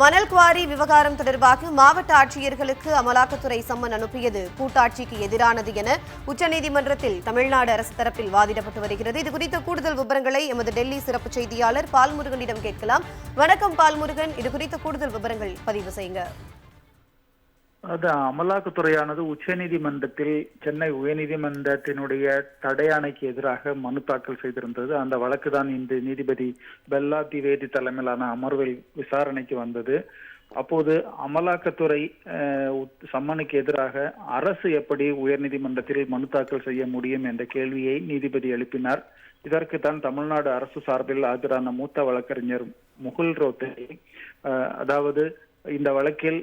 மணல் குவாரி விவகாரம் தொடர்பாக மாவட்ட ஆட்சியர்களுக்கு அமலாக்கத்துறை சம்மன் அனுப்பியது. கூட்டாட்சிக்கு எதிரானது என உச்சநீதிமன்றத்தில் தமிழ்நாடு அரசு தரப்பில் வாதிடப்பட்டு வருகிறது. இது குறித்த கூடுதல் விவரங்களை எமது டெல்லி சிறப்பு செய்தியாளர் பால்முருகனிடம் கேட்கலாம். வணக்கம் பால்முருகன். இது குறித்த கூடுதல் விவரங்கள் பதிவு செய்யுங்க. அது அமலாக்கத்துறையானது உச்சநீதிமன்றத்தில் சென்னை உயர்நீதிமன்றத்தினுடைய தடையாணைக்கு எதிராக மனு தாக்கல் செய்திருந்தது. அந்த வழக்கு தான் இன்று நீதிபதி பெல்லா திவேதி தலைமையிலான அமர்வில் விசாரணைக்கு வந்தது. அப்போது அமலாக்கத்துறை சம்மனுக்கு எதிராக அரசு எப்படி உயர்நீதிமன்றத்தில் மனு தாக்கல் செய்ய முடியும் என்ற கேள்வியை நீதிபதி எழுப்பினார். இதற்கு தான் தமிழ்நாடு அரசு சார்பில் ஆஜரான மூத்த வழக்கறிஞர் முகுல் ரோத்தே அதாவது இந்த வழக்கில்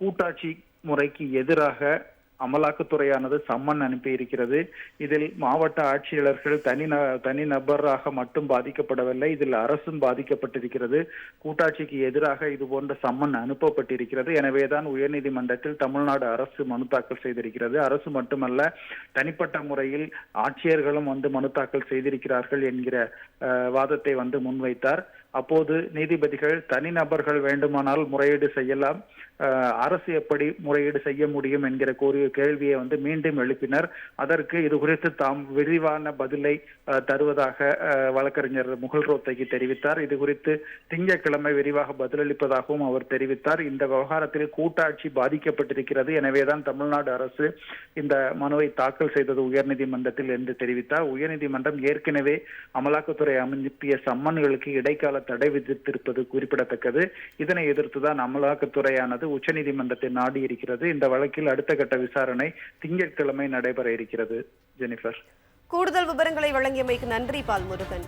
கூட்டாட்சி முறைக்கு எதிராக அமலாக்கத்துறையானது சம்மன் அனுப்பி இருக்கிறது. இதில் மாவட்ட ஆட்சியாளர்கள் தனி ந- தனி நபராக மட்டும் பாதிக்கப்படவில்லை. இதில் அரசும் பாதிக்கப்பட்டிருக்கிறது. கூட்டாட்சிக்கு எதிராக இது போன்ற சம்மன் அனுப்பப்பட்டிருக்கிறது. எனவேதான் உயர்நீதிமன்றத்தில் தமிழ்நாடு அரசு மனு தாக்கல் செய்திருக்கிறது. அரசு மட்டுமல்ல தனிப்பட்ட முறையில் ஆட்சியர்களும் வந்து மனு தாக்கல் செய்திருக்கிறார்கள் என்கிற வாதத்தை வந்து முன்வைத்தார். அப்போது நீதிபதிகள் தனிநபர்கள் வேண்டுமானால் முறையீடு செய்யலாம். அரசு எப்படி முறையீடு செய்ய முடியும் என்கிற கூறிய கேள்வியை வந்து மீண்டும் எழுப்பினர். அதற்கு இது குறித்து தாம் விரிவான பதிலை தருவதாக வழக்கறிஞர் முகுல் ரோத்தகி தெரிவித்தார். இது குறித்து திங்கட்கிழமை விரிவாக பதிலளிப்பதாகவும் அவர் தெரிவித்தார். இந்த விவகாரத்தில் கூட்டாட்சி பாதிக்கப்பட்டிருக்கிறது. எனவேதான் தமிழ்நாடு அரசு இந்த மனுவை தாக்கல் செய்தது உயர்நீதிமன்றத்தில் என்று தெரிவித்தார். உயர்நீதிமன்றம் ஏற்கனவே அமலாக்கத்துறை அமைப்பிய சம்மன்களுக்கு இடைக்கால தடை விதித்திருப்பது குறிப்பிடத்தக்கது. இதனை எதிர்த்துதான் அமலாக்கத்துறையானது உச்சநீதிமன்றத்தை நாடி இருக்கிறது இந்த வழக்கில் அடுத்த கட்ட விசாரணை திங்கட்கிழமை நடைபெற இருக்கிறது ஜெனிஃபர். கூடுதல் விவரங்களை வழங்கியமைக்கு நன்றி பால்முருகன்.